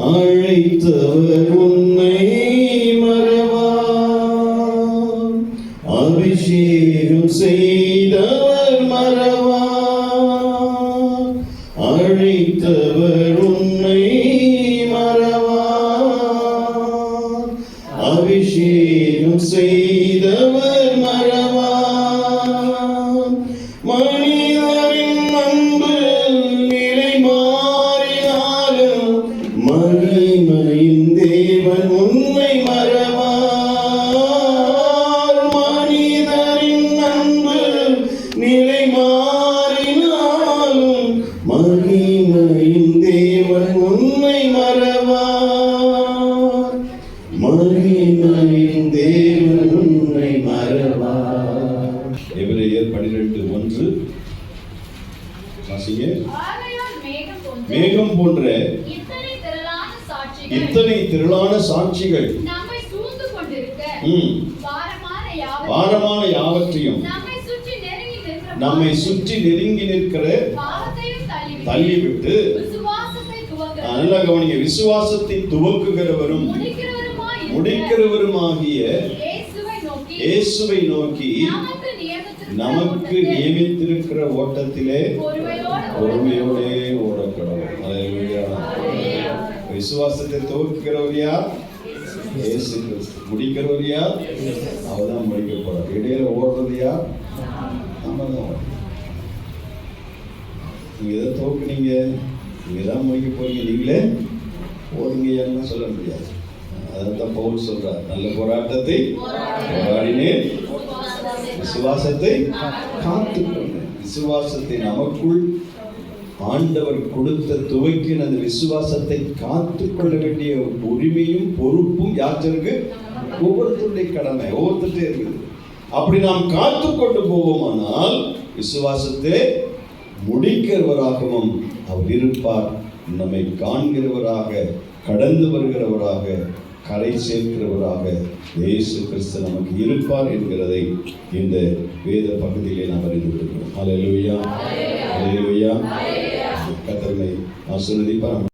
அழைத்தவர் உன்னை மறவார். அபிஷேகம் செய்தவர் மறவார். அழைத்தவர் உன்னை மறவார். அபிஷேகம் செய்தவர் மறவார். மணி உன்னை மறவார் மனிதரின் அன்பு நிலை மாறினாலும் மகிமையின் தேவன் உன்னை மறவார். மகிமையின் தேவன் உன்னை மறவார். எபிரேயர் பனிரெண்டு ஒன்று. வாசிங்க. மேகம் போன்ற மேகம் போன்ற இத்தனை திரளான சாட்சிகள் இத்தனை திரளான சாட்சிகள். பாரமான யாவற்றையும் நம்மை சுற்றி நெருங்கி நிற்கிற தள்ளிவிட்டு நல்லா கவனிங்க விசுவாசத்தை துவக்குகிறவரும் இருக்கிற முடிக்கிறவருமாகிய இயேசுவை நோக்கி நமக்கு நியமித்திருக்கிற ஓட்டத்திலே பொறுமையோடு அல்லேலூயா. விசுவாசத்தை துவக்குகிறவர் யார் இயேசு கிறிஸ்து முடிக்கிறவர் யார் அவர்தான் முடிக்க போறார் இடையில ஓடுறது யார் நம்ம தான் நீங்க எதை துவக்குனீங்க நீங்க தான் முடிக்க போறீங்க. நீங்களே போறீங்க எல்லாம் சொல்ல முடியாது. அதான் பவுல் சொல்றார். நல்ல போராட்டத்தை போராடினேன். விசுவாசத்தை காத்துக்கொண்டேன். விசுவாசத்தை நமக்குள் ஆண்டவர் கொடுத்த துவைக்கின் அந்த விசுவாசத்தை காத்துக்கொள்ள வேண்டிய உரிமையும் பொறுப்பும் யாச்சருக்கு ஒவ்வொருத்தருடைய கடமை ஒவ்வொருத்தருடைய இருக்குது. அப்படி நாம் காத்து கொண்டு போவோமானால் விசுவாசத்தை முடிக்கிறவராகவும் அவர் இருப்பார். நம்மை காண்கிறவராக கடந்து வருகிறவராக கரை சேர்க்கிறவராக இயேசு கிறிஸ்து நமக்கு இருப்பார் என்கிறதை இந்த வேத பகுதியிலே நாம் அறிந்து கொள்கிறோம். Al se ne riparano